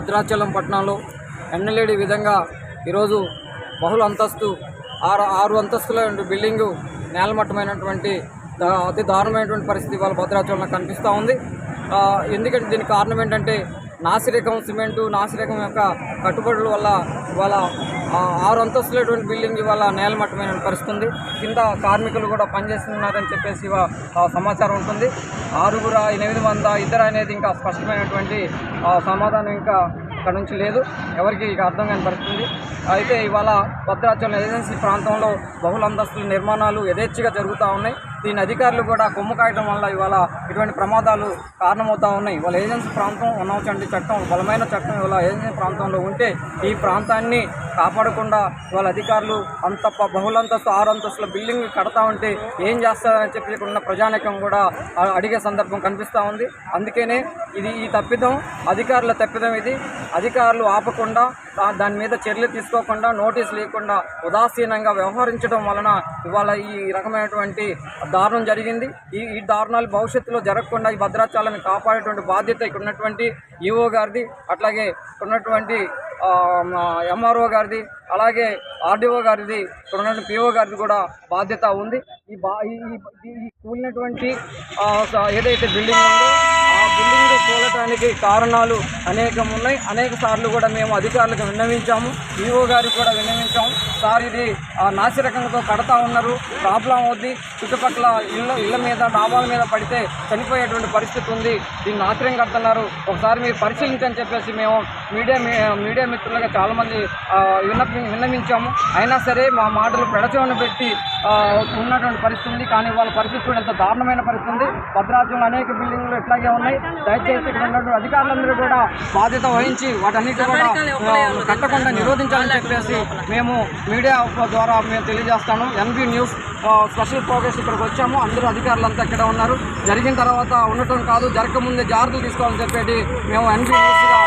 భద్రాచలం పట్టణంలో ఎన్నలేడి విధంగా ఈరోజు బహుళ అంతస్తు ఆరు ఆరు అంతస్తుల బిల్డింగు నేలమట్టమైనటువంటి అతి దారుణమైనటువంటి పరిస్థితి ఇవాళ భద్రాచలంలో కనిపిస్తూ ఉంది. ఎందుకంటే దీనికి కారణం ఏంటంటే నాసిరకం సిమెంటు నాసిరకం యొక్క కట్టుబడుల వల్ల ఇవాళ ఆరు అంతస్తులటువంటి బిల్డింగ్ ఇవాళ నేలమట్టమైన పరిస్థితి ఉంది కింద కార్మికులు కూడా పనిచేస్తున్నారని చెప్పేసి ఆ, సమాచారం ఉంటుంది. ఆరుగురు ఎనిమిది మంద ఇద్దరు అనేది ఇంకా స్పష్టమైనటువంటి సమాధానం ఇంకా ఇక్కడ నుంచి లేదు. ఎవరికి ఇక అర్థం కాని పరిస్థితుంది. అయితే ఇవాళ భద్రాచలం ఏజెన్సీ ప్రాంతంలో బహుళ అంతస్తుల నిర్మాణాలు యథేచ్ఛగా జరుగుతూ ఉన్నాయి. దీని అధికారులు కూడా కొమ్ము కాయటం వల్ల ఇవాళ ఇటువంటి ప్రమాదాలు కారణమవుతా ఉన్నాయి. వాళ్ళ ఏజెన్సీ ప్రాంతం ఉన్నచండి చట్టం బలమైన చట్టం ఇవాళ ఏజెన్సీ ప్రాంతంలో ఉంటే ఈ ప్రాంతాన్ని కాపాడకుండా వాళ్ళ అధికారులు అంత ప- బహుళంతస్తు ఆరు అంతస్తుల బిల్డింగ్ కడతా ఉంటే ఏం చేస్తారని చెప్పి ఉన్న ప్రజానికం కూడా అడిగే సందర్భం కనిపిస్తూ ఉంది. అందుకనే ఇది ఈ తప్పిదం అధికారుల తప్పిదం ఇది. అధికారులు ఆపకుండా దాని మీద చర్యలు తీసుకోకుండా నోటీస్ లేకుండా ఉదాసీనంగా వ్యవహరించడం వలన ఇవాళ ఈ రకమైనటువంటి దారుణం జరిగింది. ఈ ఈ దారుణాలు భవిష్యత్తులో జరగకుండా ఈ భద్రాచలాన్ని కాపాడేటువంటి బాధ్యత ఇక్కడ ఉన్నటువంటి ఈఓ గారిది అట్లాగే ఉన్నటువంటి ఎంఆర్ఓ గారిది అలాగే ఆర్డీఓ గారిది ఇక్కడ ఉన్నటువంటి పిఓ గారిది కూడా బాధ్యత ఉంది. ఈ బా ఈ కూలినటువంటి ఏదైతే బిల్డింగ్ ఉందో బిల్డింగ్లు కూలటానికి కారణాలు అనేకం ఉన్నాయి అనేక సార్లు కూడా మేము అధికారులకు విన్నవించాము. ఈఓ గారికి కూడా విన్నవించాము. సార్ ఇది ఆ, నాసిరకంతో కడతా ఉన్నారు. ప్రాబ్లం అవుద్ది. చుట్టుపక్కల ఇళ్ళ ఇళ్ళ మీద డాబాల మీద పడితే చనిపోయేటువంటి పరిస్థితి ఉంది. దీన్ని నాశనం కడుతున్నారు. ఒకసారి మీరు పరిశీలించని చెప్పేసి మేము మీడియా మీడియా మిత్రులుగా చాలామంది విన్నపి విన్నవించాము. అయినా సరే మా మాటలు పెడచవని పెట్టి ఉన్నటువంటి పరిస్థితి ఉంది. కానీ వాళ్ళ పరిస్థితి కూడా ఎంత దారుణమైన పరిస్థితి ఉంది. భద్రాచలంలో అనేక బిల్డింగ్లు ఇట్లాగే ఉన్నాయి. దయచేసి ఇక్కడ ఉన్నటువంటి అధికారులందరూ కూడా బాధ్యత వహించి వాటన్నిటి కూడా కట్టకుండా నిరోధించాలని చెప్పేసి మేము మీడియా ద్వారా మేము తెలియజేస్తాను. ఎన్బి న్యూస్ స్పెషల్ ప్రోగ్రెస్ ఇక్కడికి వచ్చాము. అందరూ అధికారులంతా ఇక్కడ ఉన్నారు. జరిగిన తర్వాత ఉండటం కాదు జరగకముందే జాగ్రత్తలు తీసుకోవాలని చెప్పేది మేము ఎన్బి న్యూస్గా